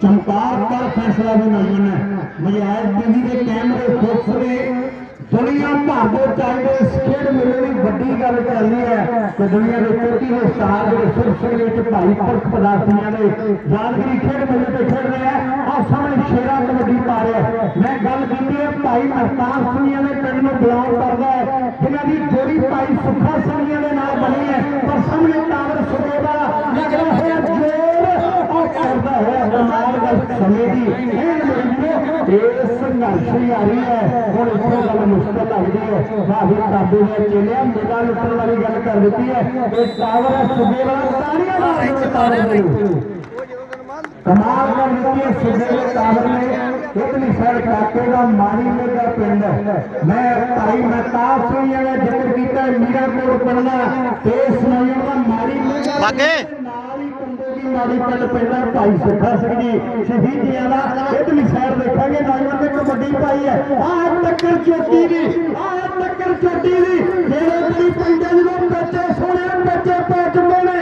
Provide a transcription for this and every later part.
چمکار کا فیصلہ بھی نظمن ہے مجھے آئیت دیدی کے کیمرے خوف دے دنیا پاکو چاہیے دے سکیڑ ملنی بڑی کا رکھلی ہے تو دنیا رکھتی ہے ساہر سرسلیت پاہی پرک پدا سنیا دے زیادہ کی کھیڑ ملنی پہ کھیڑ رہے ہیں آسا ਮੇਲੇ ਦੀ ਵੱਡੀ ਆ ਆਹ ਸ਼ੇਰਾ ਕਬੱਡੀ ਪਾ ਰਿਹਾ ਹੈ। ਮੈਂ ਗੱਲ ਕੀਤੀ ਹੈ, ਭਾਈ ਮਹਤਾਰ ਸਿੰਘੀਆਂ ਦੇ ਪਿੰਡ ਨੂੰ ਬਿਲੋਂਗ ਕਰਦਾ ਹੈ। ਜਿਨ੍ਹਾਂ ਦੀ ਜੋੜੀ ਭਾਈ ਸੁੱਖਾ ਸਿੰਘੀਆਂ ਦੇ ਨਾਲ ਬਣੀ ਹੈ। ਪਰ ਸਾਹਮਣੇ ਟਾਵਰ ਸੁਰੇਵਾ ਲੱਗਦਾ ਹੋਇਆ ਜੋਰ ਉਹ ਕਰਦਾ ਹੋਇਆ ਕਮਾਲ ਗੱਲ ਸਮੇਂ ਦੀ ਇਹ ਮਰੀਜ਼ੋ ਇਹ ਸੰਘਰਸ਼ ਜਾਰੀ ਹੈ। ਹੁਣ ਇੱਥੇ ਗੱਲ ਮੁਸ਼ਕਲ ਲੱਗਦੀ ਹੈ। ਵਾਹੀ ਕਾਬੂ ਨੇ ਚੇਲਿਆ ਮੇਰਾ ਲੁੱਟਣ ਵਾਲੀ ਗੱਲ ਕਰ ਦਿੱਤੀ ਹੈ। ਇਹ ਟਾਵਰ ਸੁਬੇ ਵਾਲਾ ਤਾੜੀਆਂ ਮਾਰ ਕੇ ਟਾਵਰ ਦੇ کمال کر دیتی ہے سجیل کابل نے اتنی سر کراتے گا مانی میں کا پینڈ ہے میں بھائی مہتاب سنگھ میں ذکر کیتا ہے میرا کوٹ پڑھنا تے سنائیوں کا مانی میں کا باقی ماری پنڈ پنڈا بھائی سکھا سکھی شہیدیاں دا اتنی سیر دیکھیں گے نوجوان نے کبڈی پائی ہے آ ٹکر چوٹی دی آ ٹکر چوٹی دی جڑے بڑی پنڈے دی بچے سونے بچے پیٹ مونے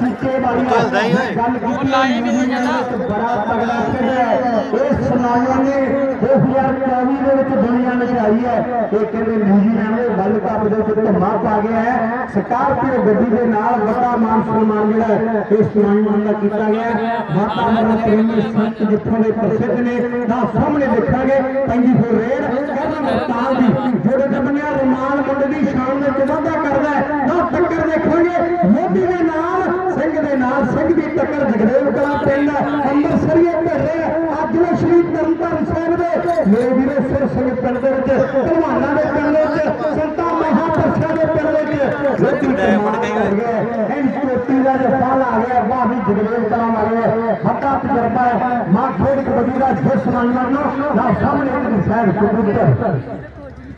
ਚੱਲਦਾ ਹੀ ਹੋਏ। ਗੱਲ ਕੀਤੀ ਲਾਈਨ ਹੀ ਨਹੀਂ ਜਾਂਦਾ ਬੜਾ ਤਗੜਾ ਖੇਡਿਆ ਇਸ ਨੌਜਵਾਨ ਨੇ। 2024 ਦੇ ਵਿੱਚ ਦੁਨੀਆ ਵਿੱਚ ਆਈ ਹੈ। ਇਹ ਕਹਿੰਦੇ ਨਿਊਜ਼ੀਲੈਂਡ ਦੇ ਵਰਲਡ ਕੱਪ ਦੇ ਵਿੱਚ ਧਮਾ ਪਾ ਗਿਆ ਹੈ। ਸਕਾਰਪੀਓ ਗੱਡੀ ਦੇ ਨਾਲ ਵੱਡਾ ਮਾਨ ਸਨਮਾਨ ਜਿਹੜਾ ਇਸ ਨੌਜਵਾਨ ਦਾ ਕੀਤਾ ਗਿਆ ਹੈ। ਵਾਤਾਵਰਣ ਪ੍ਰੇਮੀ ਸੰਤ ਜਿੱਥੋਂ ਦੇ ਪ੍ਰਸਿੱਧ ਨੇ ਤਾਂ ਸਾਹਮਣੇ ਦੇਖਾਂਗੇ ਪੰਜੀ ਫੁੱਟ ਰੇਡ। ਕਹਿੰਦਾ ਮਸਤਾਨ ਦੀ ਜੋੜੇ ਤੇ ਬਣਿਆ ਰਮਾਨ ਮੁੰਡੇ ਦੀ ਸ਼ਾਨ ਵਿੱਚ ਵਾਧਾ ਕਰਦਾ ਹੈ। ਨਾ ਟੱਕਰ ਦੇਖਾਂਗੇ। ਮੋਢੀ ਦੇ ਨਾਲ ਸਿੰਘ ਦੇ ਨਾਲ ਸਿੰਘ ਦੀ ਟੱਕਰ ਜਗਦੇਵ ਕਲਾ ਪਿੰਡ ਅੰਮ੍ਰਿਤਸਰੀਏ ਭੇੜੇ ਅੱਜ ਉਹ ਸ਼੍ਰੀ ਤਰਨਤਾਰਨ ਸਾਹਿਬ ਦੇ ਮੇਰੇ ਵੀਰੋ ਸਿਰ ਸਿੰਘ ਪਿੰਡ ਦੇ ਵਿੱਚ ਭਲਵਾਨਾਂ ਦੇ ਪਿੰਡ ਦੇ ਵਿੱਚ ਸੰਤਾਂ ਮਹਾਂਪੁਰਸ਼ਾਂ ਦੇ ਪਿੰਡ ਦੇ ਵਿੱਚ ਰੋਟੀ ਡਾਇਮੰਡ ਕਹੀ ਹੋਈ। ਇਹ ਚੋਟੀ ਦਾ ਜੇ ਫਲ ਆ ਗਿਆ ਵਾਹ ਵੀ ਜਗਦੇਵ ਕਲਾ ਵਾਲੇ ਹੱਤਾ ਤਜਰਬਾ ਹੈ ਮਾਂ ਖੇਡ ਕਬੱਡੀ ਦਾ ਜਿਸ ਨਾਮ ਨੂੰ ਨਾ ਸਾਹਮਣੇ ਦੀ ਸਾਈਡ ਕਬੂਤਰ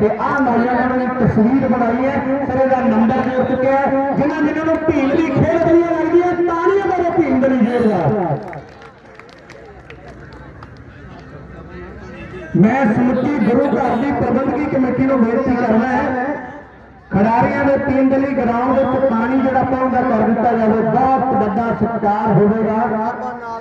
ਤੇ ਆਹ ਨੌਜਵਾਨਾਂ ਨੇ ਤਸਵੀਰ ਬਣਾਈ ਹੈ ਸਿਰੇ ਦਾ ਨੰਬਰ ਜੋੜ ਚੁੱਕਿਆ ਹੈ। ਜਿਨ੍ਹਾਂ ਜਿਨ੍ਹਾਂ ਨੂੰ ਭੀਮ ਦੀ ਖੇਡ ਵਧੀਆ ਲੱਗਦੀ ਹੈ ਤਾੜੀਆਂ ਮਾਰੋ ਭੀਮ ਦੀ ਜੋੜਦਾ ਮੈਂ ਸਮੁੱਚੀ ਗੁਰੂ ਘਰ ਦੀ ਪ੍ਰਬੰਧਕੀ ਕਮੇਟੀ ਨੂੰ ਬੇਨਤੀ ਕਰਦਾ ਹੈ, ਖਿਡਾਰੀਆਂ ਦੇ ਟੀਮ ਦੇ ਲਈ ਗਰਾਊਂਡ ਵਿੱਚ ਪਾਣੀ ਜਿਹੜਾ ਪਾਉਂਦਾ ਕਰ ਦਿੱਤਾ ਜਾਵੇ, ਬਹੁਤ ਵੱਡਾ ਸਤਿਕਾਰ ਹੋਵੇਗਾ।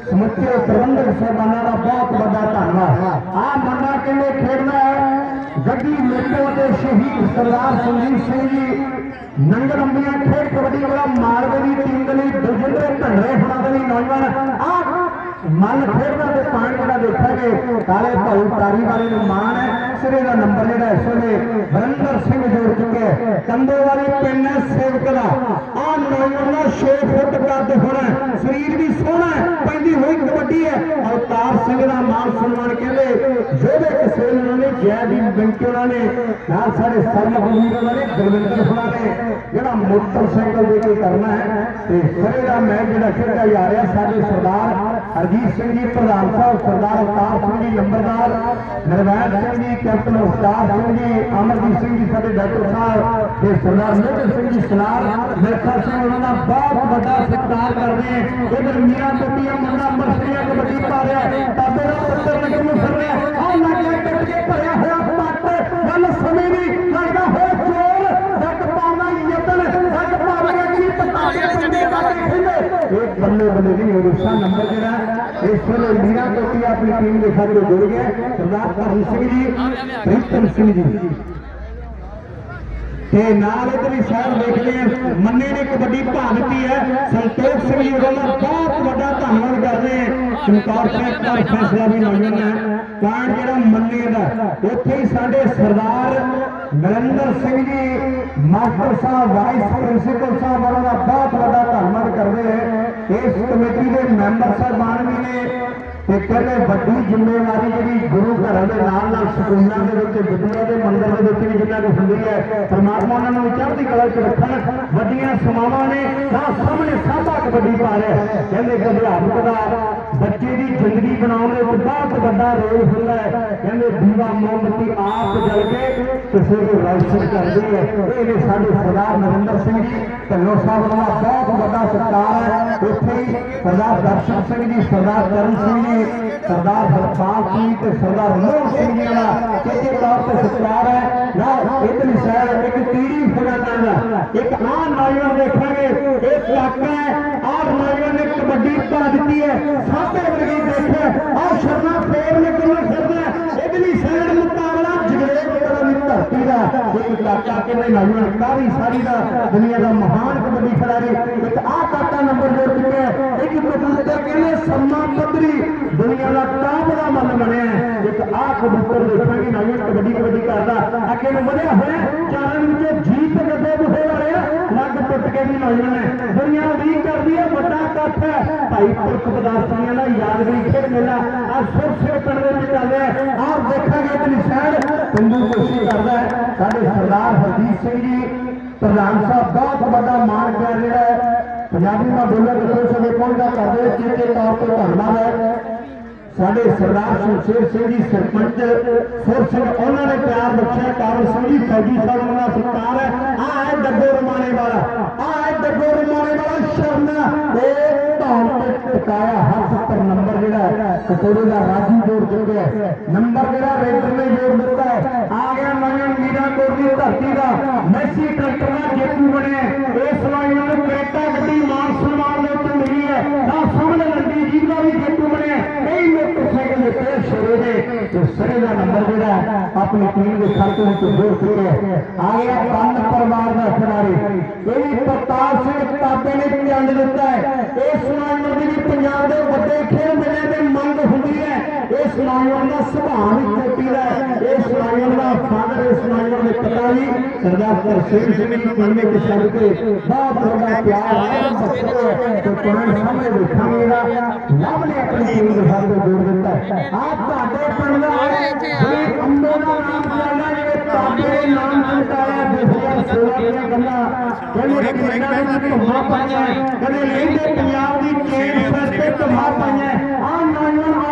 ਸਮੁੱਚੇ ਪ੍ਰਬੰਧਕ ਸਹਿਬਾਨਾਂ ਦਾ ਬਹੁਤ ਵੱਡਾ ਧੰਨਵਾਦ। ਆਹ ਮੁੰਡਾ ਕਿਵੇਂ ਖੇਡਣਾ ਹੈ? ਗੱਡੀ ਮੇਟੋ ਅਤੇ ਸ਼ਹੀਦ ਸਰਦਾਰ ਸੰਜੀਤ ਸਿੰਘ ਜੀ ਨੰਗਲ ਅੰਬੀਆਂ ਖੇਡ ਕਬੱਡੀ ਵਾਲਾ ਮਾਲਵੇ ਦੀ ਟੀਮ ਦੇ ਲਈ ਦੂਜੇ ਢੰਡਰੇ ਫੜਾ ਦੇ ਲਈ ਨੌਜਵਾਨ, ਆਹ ਮਨ ਖੇਡਦਾ ਤੇ ਪਾਣੀ ਜਿਹੜਾ ਦੇਖਾਂਗੇ ਕਾਲੇ ਭਾਊ ਤਾਰੀ ਵਾਲੇ ਨੂੰ ਮਾਣ ਹੈ, ਸਿਰੇ ਦਾ ਨੰਬਰ ਜਿਹੜਾ ਇਸ ਵੇਲੇ ਵਰਿੰਦਰ ਸਿੰਘ ਜੋੜ ਚੁੱਕੇ ਹੈ। ਕੰਦੇ ਵਾਲੇ ਪਿੰਡ ਹੈ, ਸੇਵਕ ਦਾ ਆ ਨੌਜਵਾਨ ਦਾ 6 ਫੁੱਟ ਕੱਦ ਹੋਣਾ ਸਰੀਰ ਵੀ ਸੋਹਣਾ ਹੈ, ਪੈਂਦੀ ਹੋਈ ਕਬੱਡੀ ਹੈ ਅਵਤਾਰ ਸਿੰਘ ਦਾ ਮਾਨ ਸਨਮਾਨ ਕਹਿੰਦੇ ਜਿਹਦੇ ਕਿਸੇ ਨੇ ਉਹਨਾਂ ਨੇ ਜੈ ਦੀ ਬਿੰਕੇ ਉਹਨਾਂ ਨੇ। ਨਾਲ ਸਾਡੇ ਸਰਮ ਬੁੱਧੀ ਉਹਨਾਂ ਨੇ ਗੁਰਵਿੰਦਰ ਹੁਣਾਂ ਨੇ। ਜਿਹੜਾ ਮੋਟਰਸਾਈਕਲ ਦੇ ਕੇ ਕਰਨਾ ਹੈ ਤੇ ਸਰੇ ਦਾ ਮੈਚ ਜਿਹੜਾ ਖੇਡਿਆ ਜਾ ਰਿਹਾ ਸਾਡੇ ਸਰਦਾਰ ਹਰਜੀਤ ਸਿੰਘ ਜੀ, ਪ੍ਰਧਾਨ ਸਾਹਿਬ, ਸਰਦਾਰ ਅਵਤਾਰ ਸਿੰਘ ਜੀ, ਨੰਬਰਦਾਰ। ਨਰਵੈਣ ਸਿੰਘ ਜੀ, ਕੈਪਟਨ ਅਵਤਾਰ ਸਿੰਘ ਜੀ, ਅਮਰਜੀਤ ਸਿੰਘ ਜੀ, ਸਾਡੇ ਡਾਕਟਰ ਸਾਹਿਬ ਤੇ ਸਰਦਾਰ ਮੋਹਨ ਸਿੰਘ ਜੀ ਸਲਾਰ ਮਿਰਖਾ ਸਿੰਘ, ਉਹਨਾਂ ਦਾ ਬਹੁਤ ਵੱਡਾ ਸਤਿਕਾਰ ਕਰਦੇ ਇਧਰ ਮੀਆਂ ਟੱਟੀਆਂ ਮੁੰਡਾ ਮਰਸੀਆਂ ਕਬੱਡੀ ਪਾ ਰਿਹਾ ਤਾਬੇ ਦਾ ਪੁੱਤਰ ਨਗਰ ਨੂੰ ਫਿਰ ਰਿਹਾ ਆ ਲੱਗਿਆ ਕੱਟ ਕੇ ਭਰਿਆ ਹੋਇਆ ਪੱਟ। ਗੱਲ ਸਮੇਂ ਦੀ ਲੱਗਦਾ ਹੋਇਆ ਚੋਰ ਜੱਟ ਪਾਉਣਾ ਯਤਨ, ਜੱਟ ਪਾਉਣਾ ਕੀ ਪਤਾ ਇਹ ਬੱਲੇ ਬੱਲੇ ਦੀ ਹੋ ਨੰਬਰ ਜਿਹੜਾ, ਇਸ ਆਪਣੀ ਟੀਮ ਦੇ ਸਾਡੇ ਜੁੜ ਗਏ। ਸਰਦਾਰ ਧਰਮ ਸਿੰਘ ਜੀ, ਪ੍ਰੀਤਮ ਸਿੰਘ ਜੀ। ਤੇ ਨਾਲ ਇਧਰਲੀ ਸਾਈਡ ਦੇਖਦੇ ਆ, ਮੰਨੇ ਨੇ ਕਬੱਡੀ ਭਾ ਹੈ। ਸੰਤੋਖ ਸਿੰਘ ਜੀ ਦਾ ਬਹੁਤ ਵੱਡਾ ਧੰਨਵਾਦ ਕਰਦੇ ਆ। ਚਮਕੌਰ ਸਾਹਿਬ ਦਾ ਫੈਸਲਾ ਵੀ ਹੋਇਆ ਹੈ ਪੁਆਇੰਟ ਜਿਹੜਾ ਮੰਨੇ ਦਾ, ਉੱਥੇ ਹੀ ਸਾਡੇ ਸਰਦਾਰ ਨਰਿੰਦਰ ਸਿੰਘ ਜੀ, ਮਾਸਟਰ ਸਾਹਿਬ, ਵਾਈਸ ਪ੍ਰਿੰਸੀਪਲ ਸਾਹਿਬ ਉਹਨਾਂ ਦਾ ਬਹੁਤ ਵੱਡਾ ਧੰਨਵਾਦ ਕਰਦੇ ਆ। ਇਸ ਕਮੇਟੀ ਦੇ ਮੈਂਬਰ ਸਾਹਿਬਾਨ ਵੀ ਨੇ। ਤੇ ਕਹਿੰਦੇ ਵੱਡੀ ਜ਼ਿੰਮੇਵਾਰੀ ਜਿਹੜੀ ਗੁਰੂ ਘਰਾਂ ਦੇ ਨਾਲ ਨਾਲ ਸਕੂਲਾਂ ਦੇ ਵਿੱਚ ਵਿਦਿਆ ਦੇ ਮੰਦਰ ਦੇ ਵਿੱਚ ਵੀ ਜਿੰਨਾ ਕੁ ਹੁੰਦੀ ਹੈ, ਪਰਮਾਤਮਾ ਉਹਨਾਂ ਨੂੰ ਚੜ੍ਹਦੀ ਕਲਾ 'ਚ ਰੱਖਣ, ਵੱਡੀਆਂ ਸਮਾਵਾਂ ਨੇ, ਤਾਂ ਸਾਹਮਣੇ ਸਾਬਾ ਕਬੱਡੀ ਪਾ ਰਿਹਾ ਹੈ। ਕਹਿੰਦੇ ਕਿ ਅਧਿਆਪਕ ਦਾ ਬੱਚੇ ਦੀ ਜ਼ਿੰਦਗੀ ਬਣਾਉਣ ਦੇ ਵਿੱਚ ਬਹੁਤ ਵੱਡਾ ਰੋਲ ਹੁੰਦਾ ਹੈ ਕਹਿੰਦੇ ਦੀਵਾ ਮੋਮਬਤੀ ਆਪ ਜਲ ਕੇ کسی کی رائشن کر دی ہے یہ سارے سردار نریندر سنگھ جی صاحب والا بہت بڑا ستار ہے اتنے سردار درشن سنگھ جی کرن سنگھ جی سردار ہرپال سنگھ تو سردار موہن سنگھ جی طور پہ ستار ہے نہ اتنی شہر ایک تیری ہونا چاہیے ایک آن نوجوان دیکھیں گے ایک علاقہ ہے آٹھ نوجوان نے کبڈی پا دیتی ہے سامنے ورگی دیکھے اور شرما کبڈی کا ایک چاچے نے نائن کاری ساری دا دنیا دا مہان کبڈی کھلاڑی ایک آ کاٹا نمبر جوڑ چکے ایک کبوتر کہنے سما بدری دنیا دا ٹاپ دا من بنیا ایک آ کبوتر دیکھا کہ نائن کبڈی کبڈی کردا اگے نو بڑھیا ہوئے چارن وچ جیت گدے بہے والے لگ ٹٹ کے بھی نائن نے دنیا وی کردی ہے بڑا کٹھ ہے ਭਾਈ ਪੁਰਖ ਪਦਾਰਥੀਆਂ ਦਾ ਯਾਦਗਾਰੀ ਖੇਡ ਮੇਲਾ ਆ ਸਿਰ ਸਿਰ ਪਿੰਡ ਦੇ ਵਿੱਚ ਚੱਲ ਰਿਹਾ ਹੈ। ਦੇਖਾਂਗੇ ਇਤਨੀ ਸ਼ਹਿਰ ਪਿੰਡੂ ਕੋਸ਼ਿਸ਼ ਕਰਦਾ ਹੈ। ਸਾਡੇ ਸਰਦਾਰ ਹਰਜੀਤ ਸਿੰਘ ਜੀ, ਪ੍ਰਧਾਨ ਸਾਹਿਬ, ਬਹੁਤ ਵੱਡਾ ਮਾਣ ਪਿਆਰ ਜਿਹੜਾ ਹੈ। ਪੰਜਾਬੀ માં ਬੋਲਣ ਦੇ ਕੋਲ ਪਹੁੰਚਦਾ ਕਰਦੇ ਚੇਤੇ ਤੌਰ ਤੇ ਧੰਨਵਾਦ ਹੈ। ਸਾਡੇ ਸਰਦਾਰ ਸ਼ਮਸ਼ੇਰ ਸਿੰਘ ਜੀ ਸਰਪੰਚ, ਸੁਰ ਸਿੰਘ ਉਹਨਾਂ ਨੇ ਪਿਆਰ ਬਖਸ਼ਿਆ ਕਾਬਲ ਸਿੰਘ ਜੀ ਫੌਜੀ ਸਾਹਿਬ ਉਹਨਾਂ ਦਾ ਸਤਿਕਾਰ ਹੈ। ਆ ਹੈ ਡੱਗੋ ਰਮਾਣੇ ਵਾਲਾ ਆ ਹੈ ਡੱਗੋ ਰਮਾਣੇ ਵਾਲਾ ਸ਼ਰਨਾ ਇਹ ਧੌਣ ਤੇ ਟਿਕਾਇਆ ਹੱਥ ਪਰ ਨੰਬਰ ਜਿਹੜਾ ਕਟੋਰੇ ਦਾ ਰਾਜੀ ਜੋੜ ਚੁੱਕਿਆ ਨੰਬਰ ਜਿਹੜਾ ਰੇਡਰ ਨੇ ਜੋੜ ਦਿੱਤਾ ਹੈ, ਆ ਗਿਆ ਨਵੀਂ ਮੀਰਾ ਕੋਟ ਦੀ ਧਰਤੀ ਦਾ। ਮੈਸੀ ਟਰੈਕਟਰ ਦਾ ਜੇਤੂ ਬਣਿਆ ਇਸ ਲਾਈਨ ਨੂੰ ਕਰੇਟਾ ਗੱਡੀ ਮਾਨ ਸਨਮਾਨ ਦੇ ਉੱਤੇ ਮਿਲੀ ਹੈ ਤਾਂ ਸਾਹਮਣੇ ਲੰਡੀ ਜੀਪ ਦਾ ਵੀ ਜੇਤੂ ਬਣਿਆ ਕਈ ਮੋਟਰਸਾਈਕਲ ਦੇ ਪੇਸ਼ ਸ਼ੁਰੂ ਦੇ ਤੇ ਸਿਰੇ ਦਾ ਨੰਬਰ ਜਿਹੜਾ ਆਪਣੀ ਟੀਮ ਦੇ ਖਾਤੇ ਵਿੱਚ ਜੋੜ ਚੁੱਕਿਆ ਹੈ ਆ ਗਿਆ ਕੰਨ ਪਰਿਵਾਰ ਦਾ ਖਿਡਾਰੀ। ਇਹ ਵੀ ਪ੍ਰਤਾਪ ਸਿੰਘ ਤਾਬੇ ਨੇ ਚੰਡ ਦਿੱਤਾ ਹੈ। ਇਸ ਨੌਜਵਾਨ ਦੀ ਵੀ ਪੰਜਾਬ ਦੇ ਵੱਡੇ اس لائن کا سبھاؤ چٹی کا اس لائن کا فادر اس لائن میں پتا نہیں سردار سنگھ سنگھ من میں چل کے بہت بڑا پیار تو قرآن سامنے دیکھا میرا رب نے اپنی ٹیم کے ساتھ جوڑ دیتا ہے۔ آپ کا دو پڑھنا ہے۔ ہمیں کمبے کا نام پڑھنا ہے تمہارا پہ آ نانا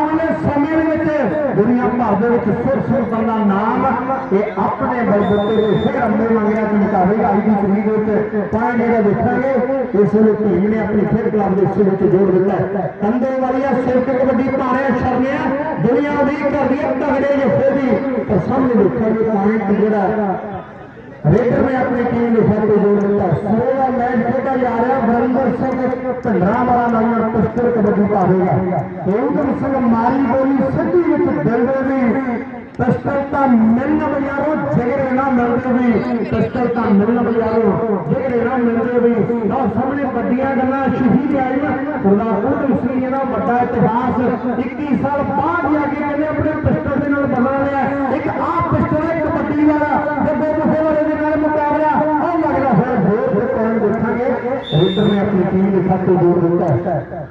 ਦੁਨੀਆ ਦੇ ਵਿੱਚ ਸੁਰ ਸੁਰ ਦਾ ਨਾਮ, ਇਹ ਆਪਣੇ ਬਲਬੂਤੇ ਦੇ ਫਿਰ ਅੰਬੇ ਮੰਗਿਆ ਚਮਕਾਵੇਗਾ ਅੱਜ ਦੀ ਤਰੀਕ ਵਿੱਚ। ਪੁਆਇੰਟ ਜਿਹੜਾ ਦੇਖਾਂਗੇ ਇਸ ਵੇਲੇ ਟੀਮ ਨੇ ਆਪਣੀ ਖੇਡ ਕਲੱਬ ਦੇ ਹਿੱਸੇ ਵਿੱਚ ਜੋੜ ਦਿੱਤਾ ਹੈ। ਕੰਦੇ ਵਾਲੀਆ ਸਿਰਕ ਕਬੱਡੀ ਭਾਰੇ ਸ਼ਰਨਿਆ ਦੁਨੀਆ ਦੀ ਕਰਦੀ ਹੈ ਤਗੜੇ ਜੱਫੇ ਦੀ ਪਰ ਸਾਹਮਣੇ ਦੇਖਾਂਗੇ ਪੁਆਇੰਟ ਜਿਹੜਾ ਰੇਡਰ ਨੇ ਆਪਣੀ ਟੀਮ ਦੇ ਖਾਤੇ ਜੋੜ ਦਿੱਤਾ। ਸੋ ਮੈਚ ਖੇਡਿਆ ਜਾ ਰਿਹਾ। ਵਰਿੰਦਰ ਸਿੰਘ ਭੰਡਰਾ ਵਾਲਾ ਨੰਬਰ ਪਿਸਟਲ ਕਬੱਡੀ ਪਾਵੇਗਾ। ਉਦਮ ਸਿੰਘ ਮਾਰੀ ਬੋਲੀ ਸਿੱਧੀ ਵਿੱਚ ਦਿਲ ਵੀ ਪਿਸਟਲ ਤਾਂ ਮਿਲਣ ਬਜਾਰੋ ਜਿਗਰੇ ਨਾ ਮਿਲਦੇ ਵੀ। ਪਿਸਟਲ ਤਾਂ ਮਿਲਣ ਬਜਾਰੋ ਜਿਗਰੇ ਨਾ ਮਿਲਦੇ ਵੀ। ਲਓ ਸਾਹਮਣੇ ਵੱਡੀਆਂ ਗੱਲਾਂ ਸ਼ਹੀਦ ਆਈਆਂ ਸਰਦਾਰ ਉਦਮ ਸਿੰਘ ਜੀ ਦਾ ਵੱਡਾ ਇਤਿਹਾਸ। 21 ਸਾਲ ਬਾਅਦ ਜਾ ਕੇ ਕਹਿੰਦੇ ਆਪਣੇ ਪਿਸਟਲ ਦੇ ਨਾਲ ਬਣਾ ਲਿਆ ਇੱਕ ਆਹ ਪਿਸਟਲ ਹੈ ਕਬੱਡੀ ਵਾਲਾ ਜਦੋਂ ਬੁਫੇ ਵਾਲੇ ਦੇ ਨਾਲ ਮੁਕਾਬਲਾ ਉਹ ਲੱਗਦਾ ਹੋਇਆ ਹੋਰ ਦਿੱਤਾ ਹੈ।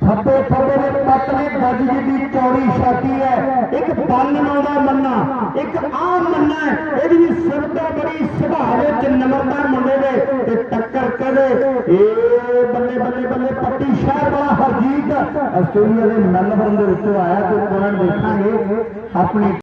ਖੱਬੇ ਖੱਬੇ ਦੇ ਪਤਲੇ ਗੱਜ ਦੀ ਚੌੜੀ ਛਾਤੀ ਹੈ। ਇੱਕ ਬੰਨ ਲਾਉਂਦਾ ਮੰਨਾ, ਇੱਕ ਆ ਮੰਨਾ ਇਹਦੀ ਵੀ ਸਿਰਤਾ ਬੜੀ ਸੁਭਾਅ ਵਿੱਚ ਨਮਰਤਾ ਮੁੰਡੇ ਦੇ ਤੇ ਟੱਕਰ ਕਦੇ ਏ ਬੱਲੇ ਬੱਲੇ ਬੱਲੇ ਪੱਟੀ ਸ਼ਹਿਰ ਵਾਲਾ ਹਰਜੀਤ ਆਸਟ੍ਰੇਲੀਆ ਦੇ ਮੈਲਬਰਨ ਦੇ ਵਿੱਚੋਂ ਆਇਆ ਤੇ ਪੁਆਇੰਟ ਦੇਖਾਂਗੇ। ਆਪਣੀ